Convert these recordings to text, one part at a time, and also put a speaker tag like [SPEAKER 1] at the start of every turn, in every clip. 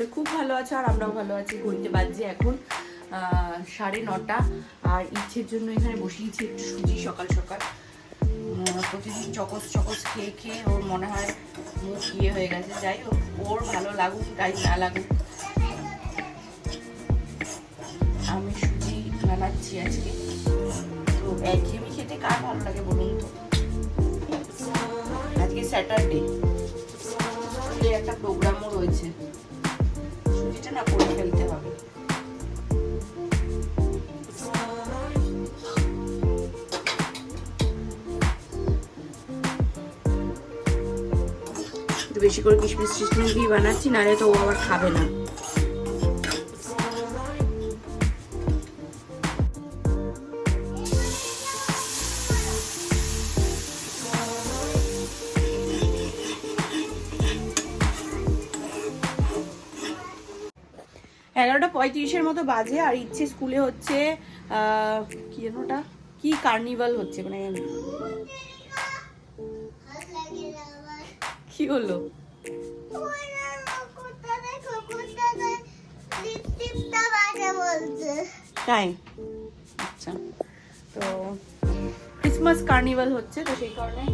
[SPEAKER 1] সকলে খুব ভালো আছো আর আমরাও ভালো আছি। ঘড়িতে বাজছে এখন সাড়ে নটা। আর ইচ্ছের জন্য এখানে বসিয়েছি একটু সুজি সকাল সকাল। প্রতিদিন চকস চকস খেয়ে খেয়ে ওর মনে হয় মুখ ইয়ে হয়ে গেছে। যাই হোক, ওর ভালো লাগুক, তাই না লাগুক। আমি সুজি বানাচ্ছি আজকে। তো একঘেয়েমি খেতে কার ভালো লাগে বলুন তো? আজকে স্যাটারডে। একটা প্রোগ্রামও রয়েছে। না ফেলতে হবে। বেশি করে কিশমিশ টিশমিশ দিয়ে বানাচ্ছি, নাহলে তো ও আবার খাবে না। এগারোটা পঁয়ত্রিশের মতো বাজে আর ইচ্ছে স্কুলে হচ্ছে কি যেন ওটা? কি কার্নিভাল হচ্ছে মানে কি হলো? তাই? আচ্ছা। তো ক্রিসমাস কার্নিভাল হচ্ছে, তো সেই কারণে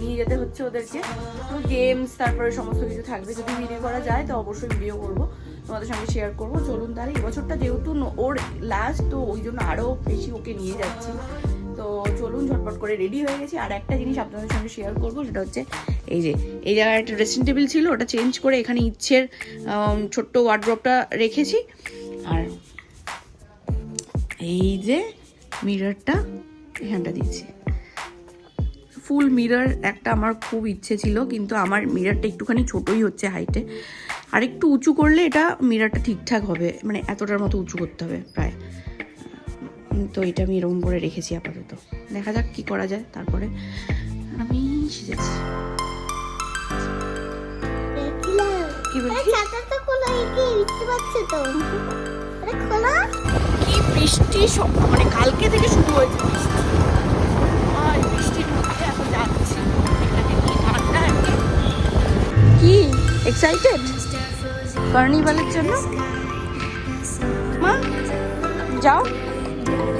[SPEAKER 1] নিয়ে যেতে হচ্ছে ওদেরকে। তো গেমস তারপরে সমস্ত কিছু থাকবে। যদি ভিডিও করা যায়, তো অবশ্যই ভিডিও করব। তোমাদের সঙ্গে শেয়ার করব। চলুন তাহলে এবছরটা যেহেতু ওর লাস্ট তো ওই জন্য আরও বেশি ওকে নিয়ে যাচ্ছি। তো চলুন, ঝটপট করে রেডি হয়ে গেছি। আর একটা জিনিস আপনাদের সঙ্গে শেয়ার করব, সেটা হচ্ছে এই যে, এই জায়গায় একটা ড্রেসিং টেবিল ছিল, ওটা চেঞ্জ করে এখানে ইচ্ছের ছোট্ট ওয়ার্ড্রপটা রেখেছি। আর এই যে মিররটা এখানটা দিয়েছি ফুল মিরর একটা আমার খুব ইচ্ছে ছিল কিন্তু আমার মিররটা একটুখানি ছোটই হচ্ছে হাইটে আর একটু উঁচু করলে এটা মিররটা ঠিকঠাক হবে মানে এতটার মতো উঁচু করতে হবে প্রায়। তো এটা আমি এরকম করে রেখেছি আপাতত। দেখা যাক কি করা যায় তারপরে। আমি সেজেছি। কি বলছি বৃষ্টি সব- মানে কালকে থেকে শুরু হয়েছে বৃষ্টি। কি? এক্সাইটেড কার্নিভালের জন্য? মা যাও।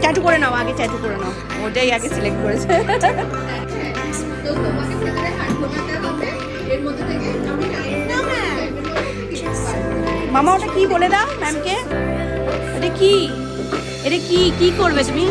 [SPEAKER 1] ট্যাটু করে নাও আগে ট্যাটু করে নাও। ওটাই আগে সিলেক্ট করেছে। মামা ওটা কি বলে দাও ম্যামকে এটা কি? এটা কি কি করবে তুমি?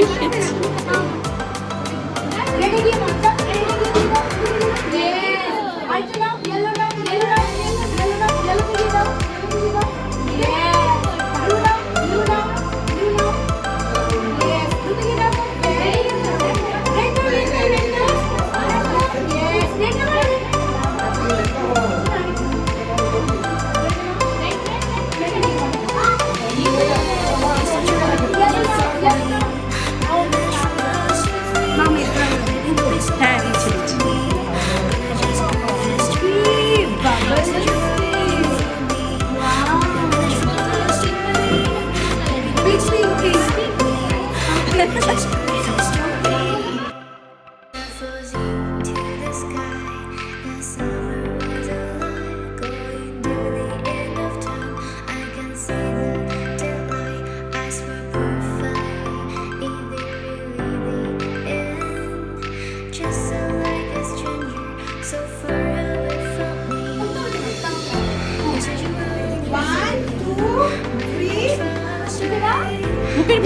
[SPEAKER 2] 맛있겠지.
[SPEAKER 3] 네.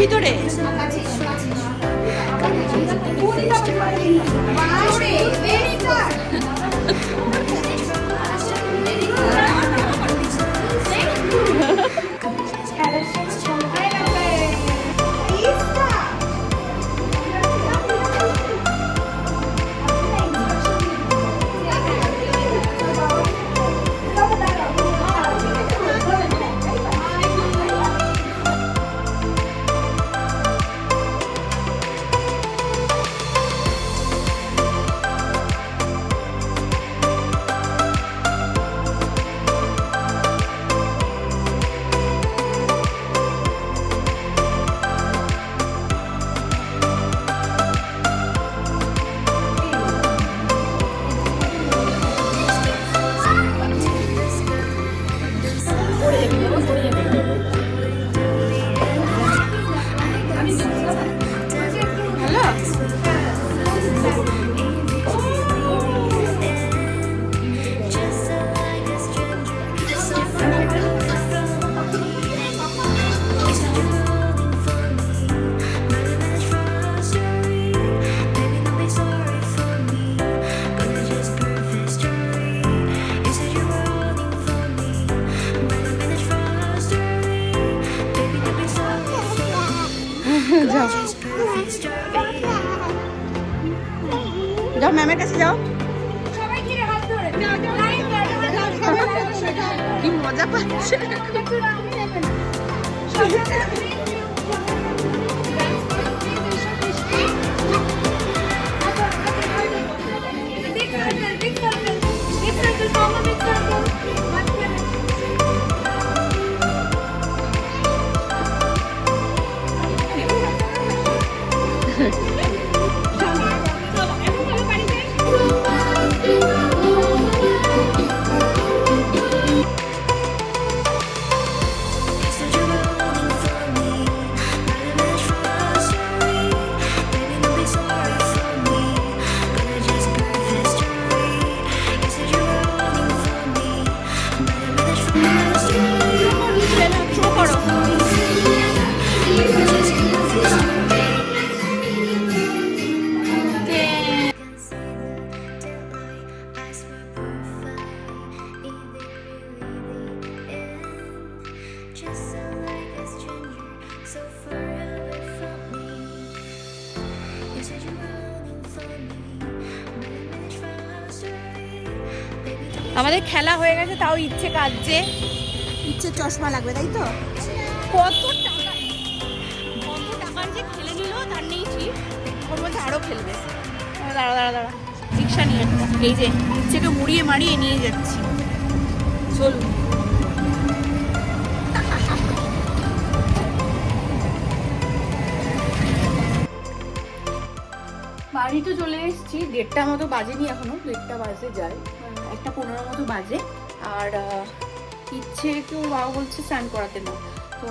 [SPEAKER 3] ভিতরে
[SPEAKER 1] যাও
[SPEAKER 3] যাও ম্যামের কাছে যাও কি মজা পাচ্ছে
[SPEAKER 1] Thank you.
[SPEAKER 3] আমাদের খেলা হয়ে গেছে তাও ইচ্ছে কাজে
[SPEAKER 2] ইচ্ছে চশমা লাগবে তাই তো?
[SPEAKER 3] কত টাকা? কত টাকার যে খেলে ওর আরও খেলবে। দাঁড়া দাঁড়া দাঁড়া রিক্সা নিয়ে এই যে ইচ্ছেকে মুড়িয়ে মারিয়ে নিয়ে যাচ্ছি। চলুন। বাড়ি তো চলে এসেছি। দেড়টা মতো বাজেনি এখনও দেড়টা বাজে যায়। একটা পনেরো মতো বাজে। আর ইচ্ছে কেউ বাবা বলছে স্নান করাতে না তো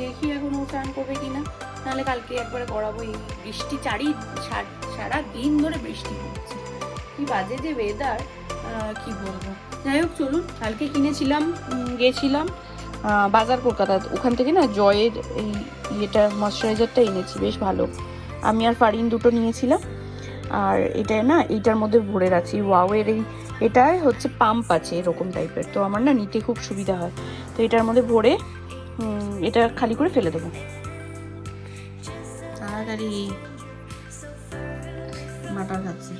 [SPEAKER 3] দেখি এখন ও স্নান করবে কি না নাহলে কালকে একবারে করাবো এই বৃষ্টি চারি সারা দিন ধরে বৃষ্টি হচ্ছে কি বাজে যে ওয়েদার
[SPEAKER 1] কি বলব। যাই হোক, চলুন, কালকে কিনেছিলাম গেছিলাম বাজার কলকাতা। ওখান থেকে না জয়ের এই ইয়েটা ময়শ্চারাইজারটা এনেছি, বেশ ভালো। আমি আর ফারিন দুটো নিয়েছিলাম। আর এটা না এইটার মধ্যে ভরে রাখছি। ওয়াওয়ের এই এটাই হচ্ছে পাম্প আছে এরকম টাইপের তো আমার না নিতে খুব সুবিধা হয়। তো এটার মধ্যে ভরে এটা খালি করে ফেলে দেবো। তাড়াতাড়ি খাচ্ছে।